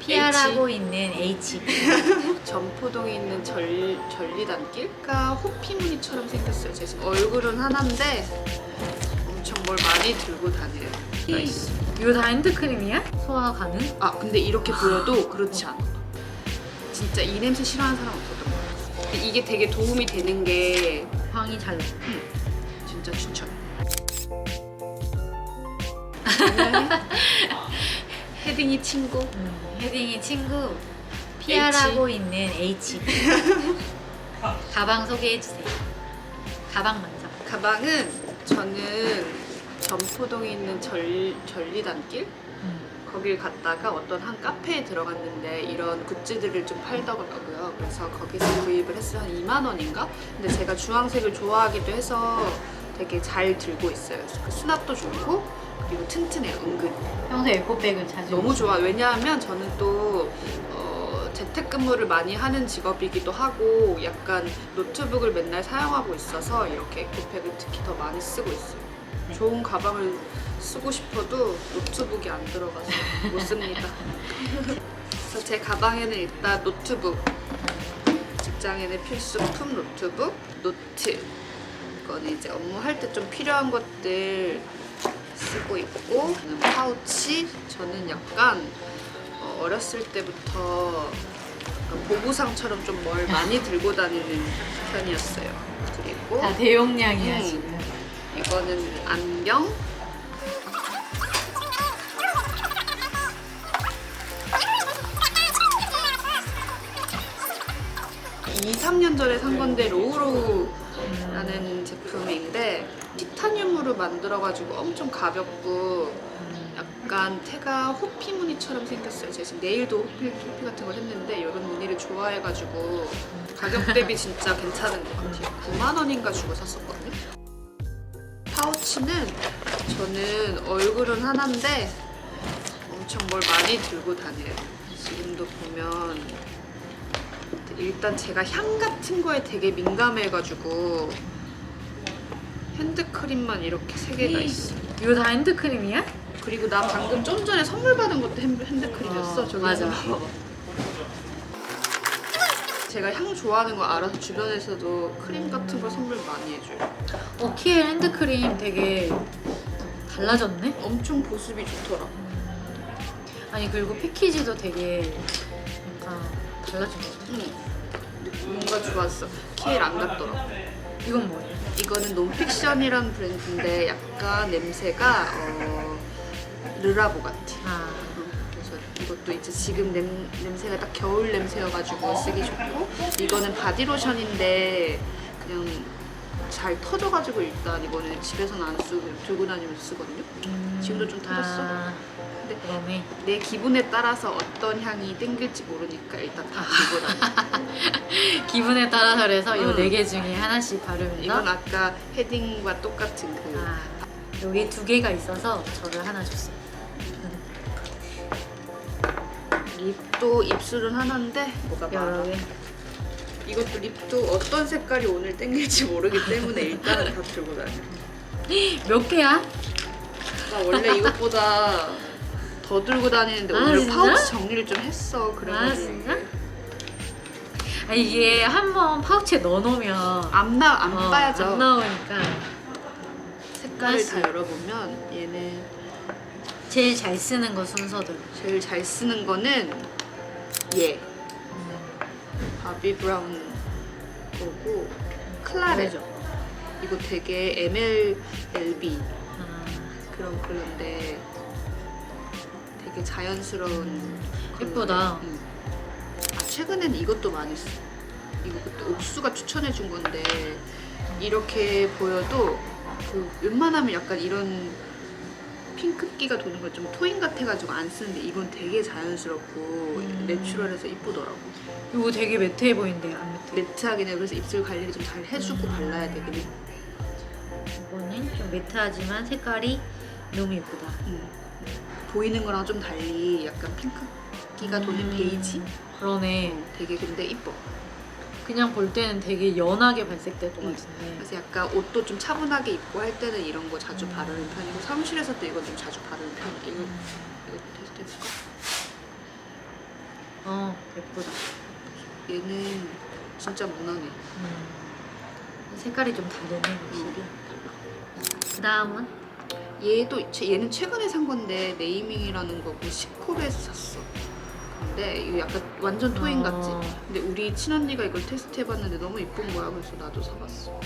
피아라고 있는 H. 점포동에 있는 절, 전리단길가 호피무늬처럼 생겼어요. 제 지금 얼굴은 하나인데 엄청 뭘 많이 들고 다녀요. 나이스. 이거 다 핸드크림이야? 소화 가능? 아 근데 이렇게 보여도 그렇지 않아. 진짜 이 냄새 싫어하는 사람 없거든. 근데 이게 되게 도움이 되는 게 향이 잘 나. 진짜 추천. 헤딩이 친구. 음, 헤딩이 친구 피아라고 있는 H. 가방 소개해 주세요. 가방 먼저. 가방은 저는 점포동에 있는 절, 전리단길 음. 거길 갔다가 어떤 한 카페에 들어갔는데 이런 굿즈들을 좀 팔더라고요. 그래서 거기서 구입을 했어요. 한 2만 원인가? 근데 제가 주황색을 좋아하기도 해서 되게 잘 들고 있어요. 그 수납도 좋고 그리고 튼튼해요. 은근. 평소에 에코백을 자주 너무 좋아. 왜냐하면 저는 또 어, 재택근무를 많이 하는 직업이기도 하고 약간 노트북을 맨날 사용하고 있어서 이렇게 에코백을 특히 더 많이 쓰고 있어요. 네. 좋은 가방을 쓰고 싶어도 노트북이 안 들어가서 못 씁니다. 그래서 제 가방에는 일단 노트북, 직장인의 필수품 노트북, 노트. 이거는 이제 업무할 때 좀 필요한 것들 쓰고 있고 파우치. 저는 약간 어, 어렸을 때부터 보부상처럼 좀 뭘 많이 들고 다니는 편이었어요. 그리고 다 대용량이야 음. 지금. 이거는 안경. 이 3년 전에 산 건데 로우로우라는 제품인데 티타늄으로 만들어가지고 엄청 가볍고 약간 태가 호피 무늬처럼 생겼어요. 제가 지금 네일도 호피, 호피 같은 걸 했는데 이런 무늬를 좋아해가지고 가격 대비 진짜 괜찮은 것 같아요. 9만 원인가 주고 샀었거든요. 파우치는 저는 얼굴은 하나인데 엄청 뭘 많이 들고 다녀요. 지금도 보면 일단 제가 향 같은 거에 되게 민감해가지고 핸드크림만 이렇게 세 개가 있어. 이거 다 핸드크림이야? 그리고 나 방금 좀 전에 선물 받은 것도 핸- 핸드크림이었어. 어, 저기 맞아. 봐봐. 제가 향 좋아하는 거 알아서 주변에서도 크림 같은 걸 선물 많이 해줘요. 어 키엘 핸드크림 되게 달라졌네. 엄청 보습이 좋더라. 아니 그리고 패키지도 되게 약간 달라진 것 같아. 응. 뭔가 좋았어. 키엘 안 같더라. 이건 뭐야? 이거는 논픽션이라는 브랜드인데 약간 냄새가 어, 르라보 같아. 아 그래서 이것도 이제 지금 냄, 냄새가 딱 겨울 냄새여가지고 쓰기 좋고 이거는 바디로션인데 그냥 잘 터져가지고 일단 이거는 집에서는 안 쓰고 그냥 들고 다니면서 쓰거든요. 음, 지금도 좀 터졌어? 아, 그러네. 내 기분에 따라서 어떤 향이 땡길지 모르니까 일단 다 들고 다녀. 기분에 따라서 그래서 이 음. 네 개 중에 하나씩 바르면서 이건 아까 헤딩과 똑같은 그 아, 여기 두 개가 있어서 저를 하나 줬어요. 립도 입술은 하나인데 뭐가 여러 많아. 개. 이것도 립도 어떤 색깔이 오늘 땡길지 모르기 때문에 일단은 다 들고 다녀. 몇 개야? 나 원래 이것보다 더 들고 다니는데 아, 오늘 진짜? 파우치 정리를 좀 했어. 아 그래가지고 진짜? 아, 이게 한번 파우치에 넣어놓으면 안, 나, 안 어, 빠져. 안 나오니까 색깔을. 다 열어보면 얘는 제일 잘 쓰는 거 순서대로. 제일 잘 쓰는 거는 얘. 바비 브라운 거고 클라레. 그래죠. 이거 되게 MLLB 아, 그런 컬러인데 되게 자연스러운 예쁘다. 컬러예요. 응. 아 최근에는 이것도 많이 써. 이거 그때 옥수가 추천해 준 건데 이렇게 보여도 그 웬만하면 약간 이런 핑크기가 도는 걸 좀 토인 같아가지고 안 쓰는데 이건 되게 자연스럽고 음. 내추럴해서 이쁘더라고. 이거 되게 매트해 보이는데 안 매트해. 매트하긴 해. 그래서 입술 관리를 좀 잘 해주고 음. 발라야 되거든. 이거는 좀 매트하지만 색깔이 너무 예쁘다. 음. 보이는 거랑 좀 달리 약간 핑크기가 도는 음. 베이지? 그러네. 어, 되게 근데 이뻐. 그냥 볼 때는 되게 연하게 발색될 것 음. 같은데. 그래서 약간 옷도 좀 차분하게 입고 할 때는 이런 거 자주 음. 바르는 편이고 사무실에서도 이건 좀 자주 바르는 편이에요. 이거, 이거 테스트 해볼까? 어 예쁘다. 얘는 진짜 무난해. 음. 색깔이 좀 다르네 확실히. 그 다음은 얘도 최- 얘는 최근에 산 건데 네이밍이라는 거고 시코베에서 샀어. 근데 이거 약간 완전 토인 같지? 어. 근데 우리 친언니가 이걸 테스트해봤는데 너무 이쁜 거야. 그래서 나도 사봤어.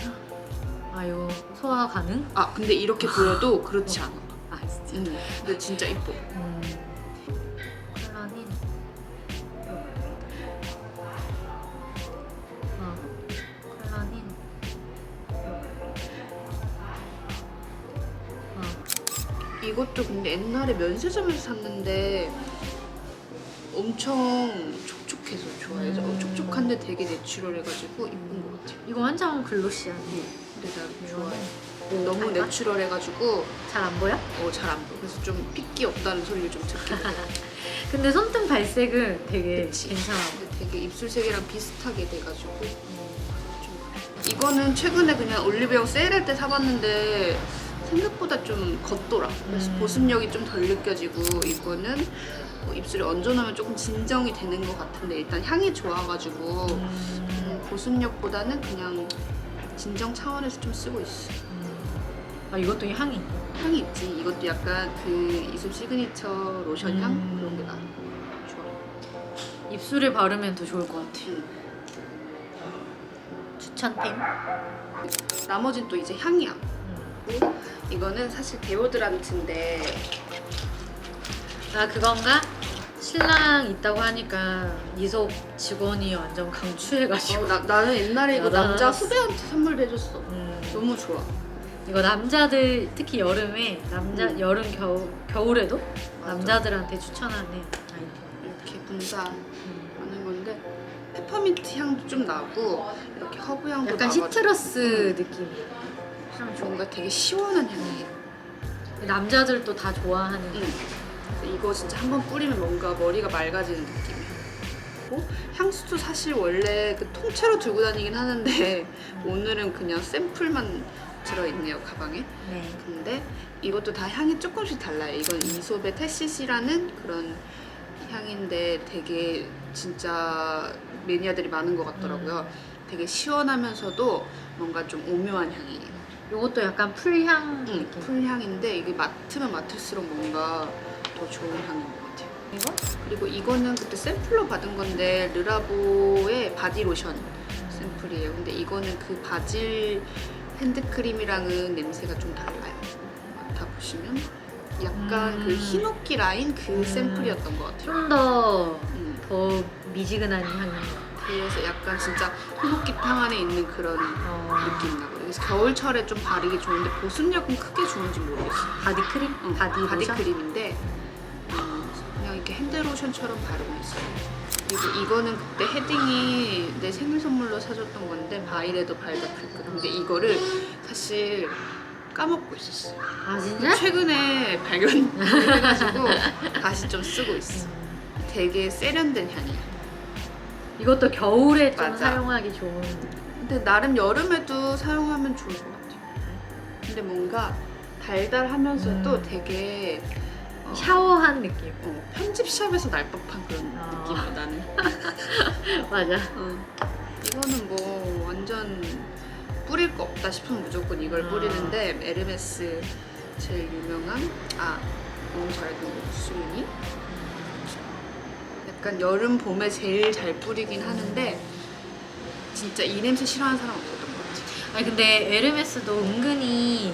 아유 소화 가능? 아 근데 이렇게 보여도 그렇지 않아. 아 진짜. 응. 근데 진짜 이뻐. 음. 이것도 근데 옛날에 면세점에서 샀는데 엄청 촉촉해서 좋아해서 음. 어, 촉촉한데 되게 내추럴해가지고 이쁜 것 같아. 이거 완전 글로시하네. 근데 나 좋아해. 너무 내추럴해가지고 잘 안 보여? 어, 잘 안 보여. 그래서 좀 핏기 없다는 소리를 좀 듣게 돼. 근데 손등 발색은 되게. 괜찮아. 근데 되게 입술색이랑 비슷하게 돼가지고 좀 이거는 최근에 그냥 올리브영 세일할 때 사봤는데 생각보다 좀 겉돌아. 그래서 음. 보습력이 좀 덜 느껴지고 이거는 뭐 입술에 얹어놓으면 조금 진정이 되는 것 같은데 일단 향이 좋아가지고 음. 음, 보습력보다는 그냥 진정 차원에서 좀 쓰고 있어. 아 이것도 향이. 향이 있지. 이것도 약간 그 이솝 시그니처 로션 향 음. 그런 게 나. 좋아. 입술에 바르면 더 좋을 것 같아. 음. 추천템. 나머지는 또 이제 향이야. 음. 이거는 사실 데오드란트인데 아 그건가? 신랑 있다고 하니까 이솝 직원이 완전 강추해가지고. 어, 나, 나는 옛날에 이거 나 남자. 후배한테 선물도 해줬어. 음. 너무 좋아. 이거 남자들 특히 여름에 남자 음. 여름 겨울 겨울에도 맞아. 남자들한테 추천하는 아이템. 이렇게 분사하는 음. 건데 페퍼민트 향도 좀 나고 이렇게 허브 향도 약간 나고 시트러스 느낌. 참 좋은 뭔가 되게 시원한 향이에요. 거. 남자들도 다 좋아하는. 응. 그래서 이거 진짜 한 번 뿌리면 뭔가 머리가 맑아지는 느낌이야. 그리고 향수도 사실 원래 그 통째로 들고 다니긴 하는데 오늘은 그냥 샘플만 들어있네요 가방에. 네. 근데 이것도 다 향이 조금씩 달라요. 이건 이솝의 테시시라는 그런 향인데 되게 진짜 매니아들이 많은 것 같더라고요. 되게 시원하면서도 뭔가 좀 오묘한 향이에요. 이것도 약간 풀향 응, 느낌. 풀향인데 이게 맡으면 맡을수록 뭔가 더 좋은 향인 것 같아요. 이거? 그리고 이거는 그때 샘플로 받은 건데 르라보의 바디 로션 샘플이에요. 근데 이거는 그 바질 핸드크림이랑은 냄새가 좀 달라요. 맡아보시면 약간 음. 그 히노키 라인 그 음. 샘플이었던 것 같아요. 좀 더더 음. 미지근한 향이. 그래서 약간 진짜 히노키탕 안에 있는 그런 어, 느낌 나고 그래서 겨울철에 좀 바르기 좋은데 보습력은 크게 좋은지 모르겠어. 바디 크림? 응, 바디 로션? 크림인데 음, 그냥 이렇게 핸드 로션처럼 바르고 있어요. 그리고 이거는 그때 헤딩이 내 생일 선물로 사줬던 건데 바이레도 발다풀크 근데 이거를 사실 까먹고 있었어. 아 진짜? 최근에 발견해가지고 다시 좀 쓰고 있어. 음. 되게 세련된 향이야. 이것도 겨울에 좀 맞아. 사용하기 좋은. 근데 나름 여름에도 사용하면 좋을 것 같아. 근데 뭔가 달달하면서도 음. 되게 어, 샤워한 느낌. 어, 편집샵에서 날 법한 그런 아. 느낌이야 나는. 맞아. 어. 이거는 뭐 완전 뿌릴 거 없다 싶으면 무조건 이걸 아. 뿌리는데 에르메스 제일 유명한 아 너무 잘된 거 수윤이 약간 여름 봄에 제일 잘 뿌리긴 하는데 진짜 이 냄새 싫어하는 사람 없었던 것 같아. 아니 근데 에르메스도 은근히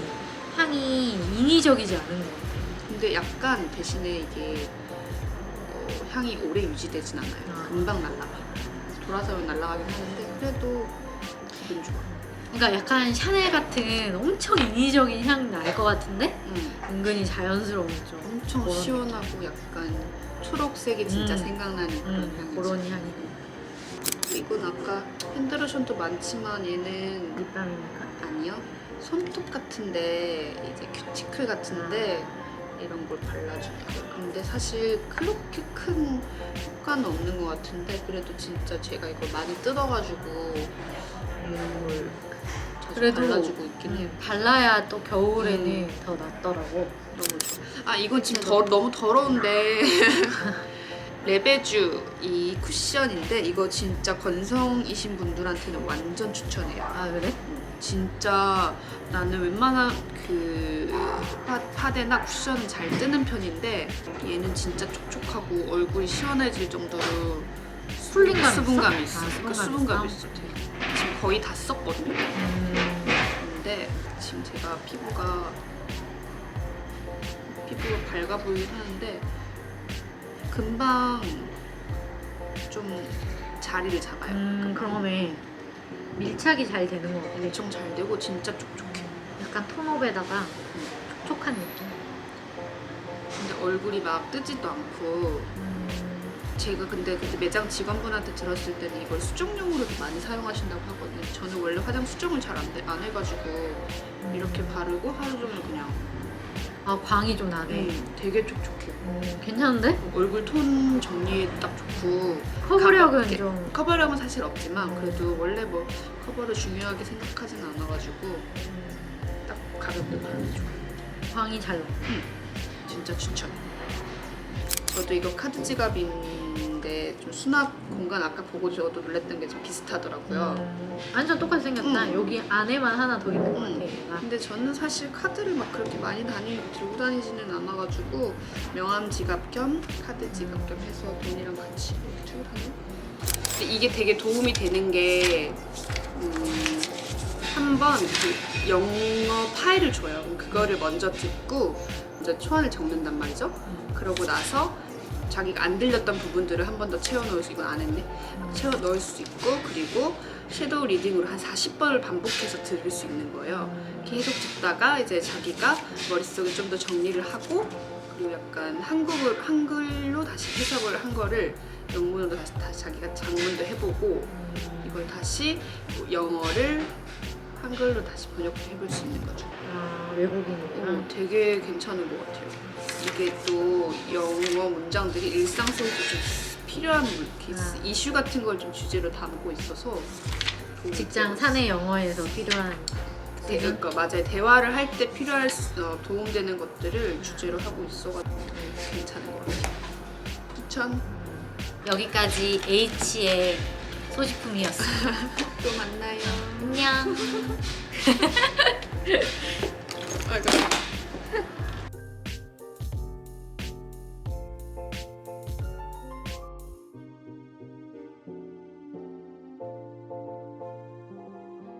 향이 인위적이지 않은 것 같아. 근데 약간 대신에 이게 어, 향이 오래 유지되진 않아요. 아. 금방 날라가. 돌아서면 날라가긴 하는데 그래도 기분 좋아. 그러니까 약간 샤넬 같은 엄청 인위적인 향 날 것 같은데 응. 은근히 자연스러운 좀 엄청 그런 시원하고 약간 초록색이 진짜 음. 생각나는 그런 음, 향이지. 그런 향이 이건 아까 핸드로션도 많지만 얘는 립밤이니까. 아니요. 손톱 같은데 이제 큐티클 같은데 이런 걸 발라줄게요. 근데 사실 그렇게 큰 효과는 없는 것 같은데 그래도 진짜 제가 이걸 많이 뜯어가지고 이걸 자주 그래도 발라주고 있긴 해요. 음, 발라야 또 겨울에는 음. 더 낫더라고. 너무 좋아. 아 이건 지금 더, 너무 더러운데 레베쥬 이 쿠션인데 이거 진짜 건성이신 분들한테는 완전 추천해요. 아 그래? 진짜 나는 웬만한 그 파, 파데나 쿠션은 잘 뜨는 편인데 얘는 진짜 촉촉하고 얼굴이 시원해질 정도로 풀링감 수분감이 있어? 있어. 아, 그러니까 수분감 수분감이 있어? 있어. 되게. 거의 다 썼거든요. 음, 근데 지금 제가 피부가 피부가 밝아 보이긴 하는데 금방 좀 자리를 잡아요. 음 금방. 그러면 밀착이 잘 되는 것 같아. 엄청 잘 되고 진짜 촉촉해. 약간 톤업에다가 촉촉한 느낌. 근데 얼굴이 막 뜨지도 않고 음, 제가 근데 그때 매장 직원분한테 들었을 때는 이걸 수정용으로도 많이 사용하신다고 하거든요. 저는 원래 화장 수정을 잘 안 안 해가지고 이렇게 바르고 하루 종일 그냥 아 광이 좀 나네. 음, 되게 촉촉해요. 음, 괜찮은데? 얼굴 톤 정리에 딱 좋고 커버력은 가볍게. 좀 커버력은 사실 없지만 그래도 원래 뭐 커버를 중요하게 생각하진 않아가지고 음, 딱 가볍게 바르기 좋아요. 광이 잘 나. 진짜 추천. 저도 이거 카드 지갑인데 좀 수납 공간 아까 보고 저도 놀랬던 게 좀 비슷하더라고요. 음, 완전 똑같이 생겼다. 음. 여기 안에만 하나 더 있는 것 같아. 음. 얘가. 근데 저는 사실 카드를 막 그렇게 많이 다니 들고 다니지는 않아가지고 명함 지갑 겸 카드 지갑 겸 해서 돈이랑 같이 이렇게 들고 다녀요. 근데 이게 되게 도움이 되는 게 음, 한번 그 영어 파일을 줘요. 그럼 그거를 먼저 듣고 이제 초안을 적는단 말이죠. 음. 그러고 나서 자기가 안 들렸던 부분들을 한 번 더 채워 넣을 수 이건 안 했네. 채워 넣을 수 있고 그리고 섀도우 리딩으로 한 40번을 반복해서 들을 수 있는 거예요. 음. 계속 듣다가 이제 자기가 머릿속에 좀 더 정리를 하고 그리고 약간 한국을 한글로 다시 해석을 한 거를 영문으로 다시, 다시 자기가 장문도 해보고 음. 이걸 다시 영어를 한글로 다시 번역해 볼 수 있는 거죠. 아, 외국인이구나. 어, 되게 괜찮은 것 같아요. 이게 또 영어 문장들이 일상 속에서 좀 필요한 물- 이렇게 아. 이슈 같은 걸 좀 주제로 담고 있어서 좋은 직장 것 사내 영어에서 필요한 네, 그러니까 맞아요. 대화를 할 때 필요할 수, 어, 도움되는 것들을 주제로 하고 있어가지고 괜찮은 것 같아요. 추천. 여기까지 H의 소지품이었어. 또 만나요. 안녕. 아이고.